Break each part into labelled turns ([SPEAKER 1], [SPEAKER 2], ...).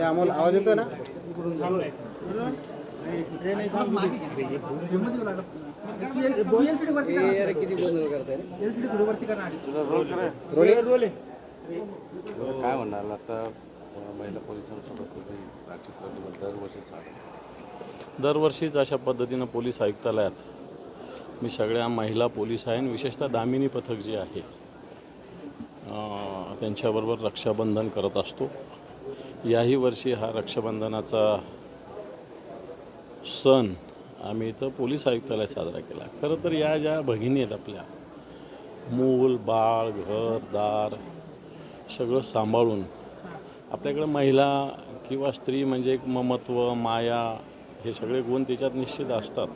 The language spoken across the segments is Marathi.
[SPEAKER 1] अमोल आवाज येतोय ना
[SPEAKER 2] काय म्हणाल आता महिला पोलिसांसोबत तुम्ही राखीव करतो दरवर्षी चालू
[SPEAKER 3] दरवर्षीच अशा पद्धतीनं पोलीस आयुक्तालयात मी सगळ्या महिला पोलीस आहे आणि विशेषतः दामिनी पथक जे आहे त्यांच्याबरोबर रक्षाबंधन करत असतो. याही वर्षी हा रक्षाबंधनाचा सण आम्ही इथं पोलीस आयुक्तालय साजरा केला. खरं तर या ज्या भगिनी आहेत आपल्या मूल बाळ घर दार सगळं सांभाळून आपल्याकडे महिला किंवा स्त्री म्हणजे एक ममत्व माया हे सगळे गुण त्याच्यात निश्चित असतात.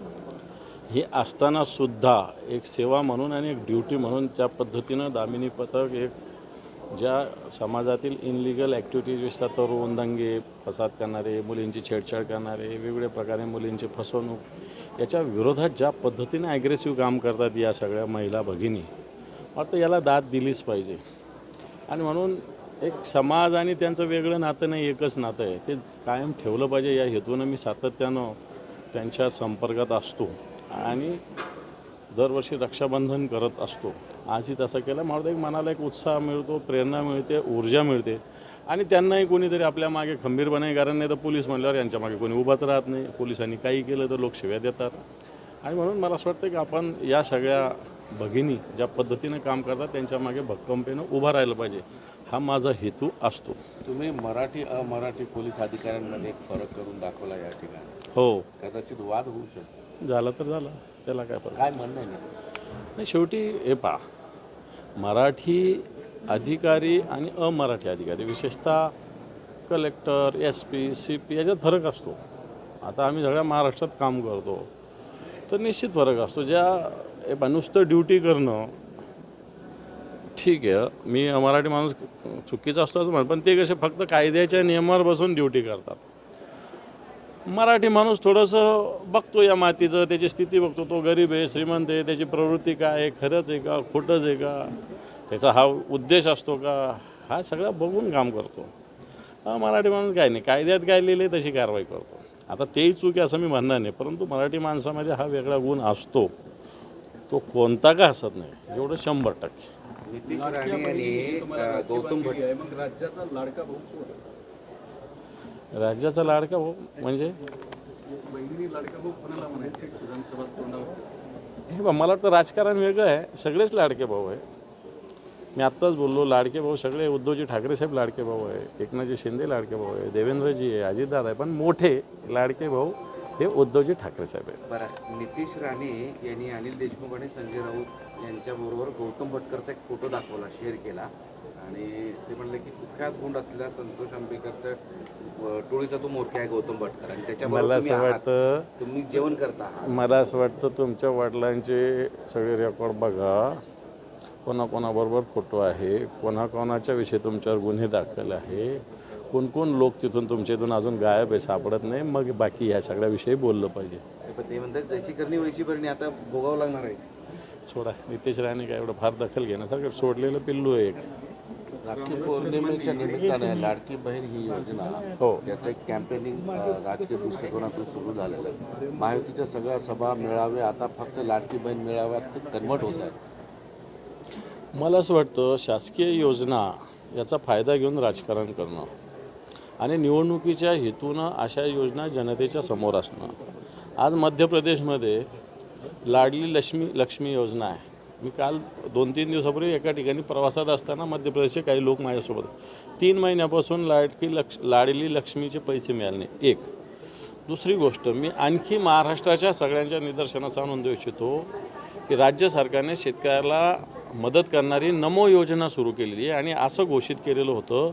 [SPEAKER 3] हे असतानासुद्धा एक सेवा म्हणून आणि एक ड्युटी म्हणून त्या पद्धतीनं दामिनी पथक एक ज्या समाजातील इनलिगल ॲक्टिव्हिटीज असतात तरुण दंगे फसाद करणारे मुलींची छेडछाड करणारे वेगवेगळ्या प्रकारे मुलींची फसवणूक याच्या विरोधात ज्या पद्धतीने ॲग्रेसिव्ह काम करतात या सगळ्या महिला भगिनी वाटतं याला दाद दिलीच पाहिजे. आणि म्हणून एक समाज आणि त्यांचं वेगळं नातं नाही एकच नातं आहे. ते कायम ठेवलं पाहिजे. या हेतूनं मी सातत्यानं त्यांच्या संपर्कात असतो. आणि दरवर्षी रक्षाबंधन करत असतो. आजही तसं केलं. मला एक मनाला एक उत्साह मिळतो प्रेरणा मिळते ऊर्जा मिळते. आणि त्यांनाही कोणीतरी आपल्या मागे खंबीरपणे कारण नाही तर पोलीस म्हणल्यावर यांच्या मागे कोणी उभाच राहत नाही. पोलिसांनी काही केलं तर लोक शिव्या देतात. आणि म्हणून मला असं वाटतं की आपण या सगळ्या भगिनी ज्या पद्धतीनं काम करतात त्यांच्या मागे भक्कमतेनं उभं राहिलं पाहिजे. हा माझा हेतू असतो.
[SPEAKER 2] तुम्ही मराठी अमराठी पोलीस अधिकाऱ्यांमध्ये एक फरक करून दाखवला या ठिकाणी.
[SPEAKER 3] हो.
[SPEAKER 2] कदाचित वाद होऊ शकतो.
[SPEAKER 3] झालं तर झालं. त्याला काय फरक?
[SPEAKER 2] काय म्हणणं आहे?
[SPEAKER 3] नाही शेवटी हे पहा. मराठी अधिकारी आणि अमराठी अधिकारी विशेषतः collector S P C P याच्यात फरक असतो. आता आम्ही सगळ्या महाराष्ट्रात काम करतो. तर निश्चित फरक असतो. ज्या हे नुसतं ड्युटी करणं ठीक आहे. मी मराठी माणूस चुकीचा असतो असं म्हणतो पण ते कसे फक्त कायद्याच्या नियमावर बसून ड्युटी करतात. मराठी माणूस थोडंसं बघतो या मातीचं त्याची स्थिती बघतो तो गरीब आहे श्रीमंत आहे त्याची प्रवृत्ती काय आहे खरंच आहे का खोटंच आहे का त्याचा हा उद्देश असतो का हा सगळा बघून काम करतो. हा मराठी माणूस काय नाही कायद्यात काय लिहिले तशी कारवाई करतो. आता तेही चूक आहे असं मी म्हणणार नाही परंतु मराठी माणसामध्ये हा वेगळा गुण असतो. तो कोणता का असत नाही एवढं शंभर टक्के.
[SPEAKER 2] नितीश राणे आणि अं, गौतम भट
[SPEAKER 3] राज्याचा लाडका भाऊ म्हणजे? हे बा मला वाटतं राजकारण वेगळं आहे. सगळेच लाडके भाऊ आहे मी आत्ताच बोललो लाडके भाऊ सगळे उद्धवजी ठाकरे साहेब लाडके भाऊ आहे. एकनाथजी शिंदे लाडके भाऊ आहे. देवेंद्रजी आहे अजितदादा आहे. पण मोठे लाडके भाऊ हे उद्धवजी ठाकरे साहेब आहे
[SPEAKER 2] बरं नितीश राणे यांनी अनिल देशमुख आणि संजय राऊत यांच्याबरोबर गौतम भटकरचा एक फोटो दाखवला शेअर केला. आणि ते म्हणले की कुख्यात गुंड असलेला संतोष आंबेकरचं टोळीचा तो मोठा आहे गौतम भटकर. आणि त्याच्याबरोबर
[SPEAKER 3] मला
[SPEAKER 2] तुम्ही
[SPEAKER 3] असं
[SPEAKER 2] आहात.
[SPEAKER 3] वाटतं
[SPEAKER 2] तुम्ही जेवण करता आहात.
[SPEAKER 3] मला असं वाटतं तुमच्या वडिलांचे सगळे रेकॉर्ड बघा. कोणाकोणाबरोबर फोटो आहे. कोणाकोणाच्या विषयी तुमच्यावर गुन्हे दाखल आहे. कोण कोण लोक तिथून तुमच्या इथून अजून गायब आहे सापडत नाही. मग बाकी ह्या सगळ्या विषयी बोललं पाहिजे.
[SPEAKER 2] पण ते म्हणतात जशी करणी वैशी भरणी आता भोगावं लागणार आहे.
[SPEAKER 3] सोडा. नितेश राणे काय एवढं फार दखल घेण्यासारखं सोडलेलं पिल्लू आहे एक.
[SPEAKER 2] राखी पौर्णिमेच्या निमित्ताने लाडकी बहीण ही योजना
[SPEAKER 3] हो.
[SPEAKER 2] त्याचं एक कॅम्पेनिंग राजकीय दृष्टिकोनातून सुरू झालेलं आहे. महायुतीच्या सगळ्या सभा मेळावे आता फक्त लाडकी बहीण मेळाव्यात कन्वर्ट होत आहेत.
[SPEAKER 3] मला असं वाटतं शासकीय योजना याचा फायदा घेऊन राजकारण करणं आणि निवडणुकीच्या हेतूनं अशा योजना जनतेच्या समोर असणं. आज मध्य प्रदेशमध्ये लाडली लक्ष्मी लक्ष्मी योजना आहे. मी काल दोन तीन दिवसापूर्वी एका ठिकाणी प्रवासात असताना मध्य प्रदेशचे काही लोक माझ्यासोबत. तीन महिन्यापासून लाडकी लक्ष लाडली लक्ष्मीचे पैसे मिळाले नाही. एक. दुसरी गोष्ट मी आणखी महाराष्ट्राच्या सगळ्यांच्या निदर्शनाचा आणून देऊ इच्छितो की राज्य सरकारने शेतकऱ्याला मदत करणारी नमो योजना सुरू केलेली आहे आणि असं घोषित केलेलं होतं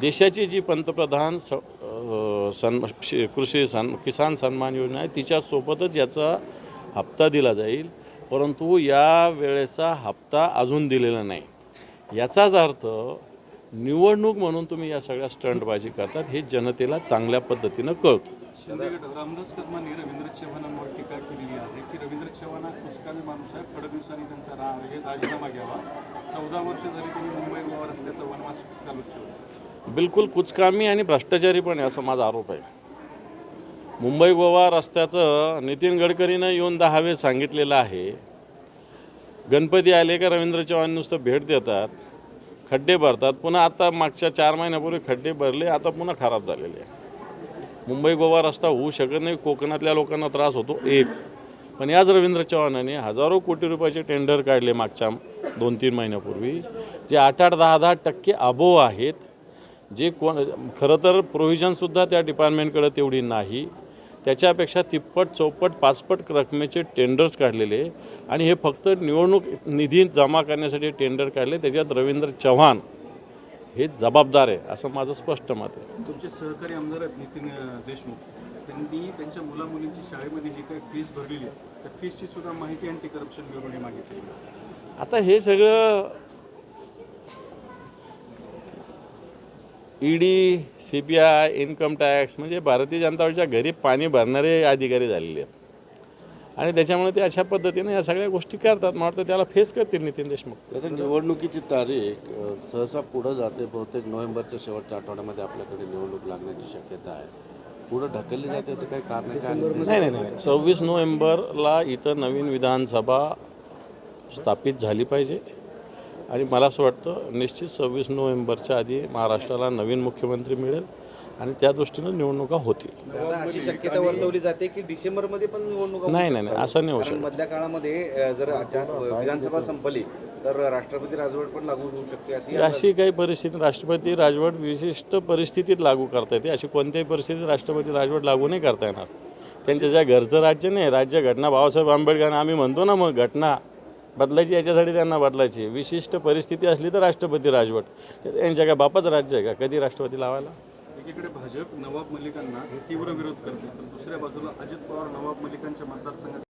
[SPEAKER 3] देशाची जी पंतप्रधान स सन् सन शे- कृषी सन किसान सन्मान योजना आहे तिच्यासोबतच याचा हप्ता दिला जाईल. परंतु या वेळेचा हप्ता अजून दिलेला नाही. याचाच अर्थ निवडणूक म्हणून तुम्ही या सगळ्या स्टंटबाजी करतात हे जनतेला चांगल्या पद्धतीनं कळतं.
[SPEAKER 4] शिंदे गट रामदास कदमांनी रवींद्र चव्हाणांवर टीका केलेली आहे की रवींद्र चव्हाण हा कुचकामी माणूस आहे फडणवीसांनी त्यांचा रा हे राजीनामा घ्यावा. चौदा वर्ष झाली त्यांनी मुंबई गोवा रस्त्याचा वनवास चालू ठेवला.
[SPEAKER 3] बिलकुल कुचकामी आणि भ्रष्टाचारी पण आहे असं माझा आरोप आहे. मुंबई गोवा रस्त्याचं नितीन गडकरीनं येऊन दहावे सांगितलेलं आहे. गणपती आले का रवींद्र चव्हाण नुसतं भेट देतात खड्डे भरतात. पुन्हा आता मागच्या चार महिन्यापूर्वी खड्डे भरले आता पुन्हा खराब झालेले आहे. मुंबई गोवा रस्ता होऊ शकत नाही कोकणातल्या लोकांना त्रास होतो एक. पण याच रवींद्र चव्हाणांनी हजारो कोटी रुपयाचे टेंडर काढले मागच्या दोन तीन महिन्यापूर्वी जे आठ आठ दहा दहा टक्के अबो आहेत. जे कोण खरं तर प्रोव्हिजनसुद्धा त्या डिपार्टमेंटकडे तेवढी नाही. त्याच्यापेक्षा तिप्पट चौपट पाचपट रकमेचे टेंडर्स काढलेले. आणि हे फक्त निवडणूक निधी जमा करण्यासाठी टेंडर काढले. त्याच्यात रवींद्र चव्हाण हे जबाबदार आहे असं माझं स्पष्ट मत आहे.
[SPEAKER 4] तुमचे सहकारी आमदार आहेत नितीन देशमुख. त्यांनी त्यांच्या मुला मुलींची शाळेमध्ये जी काही फीस भरलेली आहे त्या फीसची सुद्धा माहिती अँटी करप्शन ब्युरोने मागितली.
[SPEAKER 3] आता हे सगळं ED C B I income tax म्हणजे भारतीय जनता पार्टीच्या घरी पाणी भरणारे अधिकारी झालेले आहेत. आणि त्याच्यामुळे ते अशा पद्धतीने या सगळ्या गोष्टी करतात. मला वाटतं त्याला फेस करतील नितीन देशमुख.
[SPEAKER 5] आता निवडणुकीची तारीख सहसा पुढं जाते बहुतेक नोव्हेंबरच्या शेवटच्या आठवड्यामध्ये आपल्याकडे निवडणूक लागण्याची शक्यता आहे. पुढं ढकलली जाते याचं काही कारण?
[SPEAKER 3] नाही नाही नाही. सव्वीस नोव्हेंबरला इथं नवीन विधानसभा स्थापित झाली पाहिजे. आणि मला असं वाटतं निश्चित सव्वीस नोव्हेंबरच्या आधी महाराष्ट्राला नवीन मुख्यमंत्री मिळेल आणि त्या दृष्टीनं निवडणुका होतील.
[SPEAKER 2] अशी शक्यता वर्तवली जाते की डिसेंबरमध्ये पण निवडणुका
[SPEAKER 3] नाही नाही नाही असं नाही होऊ शकत.
[SPEAKER 2] मधल्या काळामध्ये जर अचानक विधानसभा संपली तर राष्ट्रपती राजवट पण लागू होऊ शकते अशी
[SPEAKER 3] अशी काही परिस्थिती राष्ट्रपती राजवट विशिष्ट परिस्थितीत लागू करता येते. अशी कोणत्याही परिस्थितीत राष्ट्रपती राजवट लागू नाही करता येणार. त्यांच्या ज्या घरचं राज्य नाही राज्य घटना बाबासाहेब आंबेडकर आम्ही म्हणतो ना मग घटना बदलायची याच्यासाठी त्यांना बदलायची. विशिष्ट परिस्थिती असली तर राष्ट्रपती राजवट. यांच्या काय बापाचं राज्य आहे का? कधी राष्ट्रपती लावायला?
[SPEAKER 4] एकीकडे भाजप नवाब मलिकांना तीव्र विरोध करते तर दुसऱ्या बाजूला अजित पवार नवाब मलिकांच्या मतदारसंघात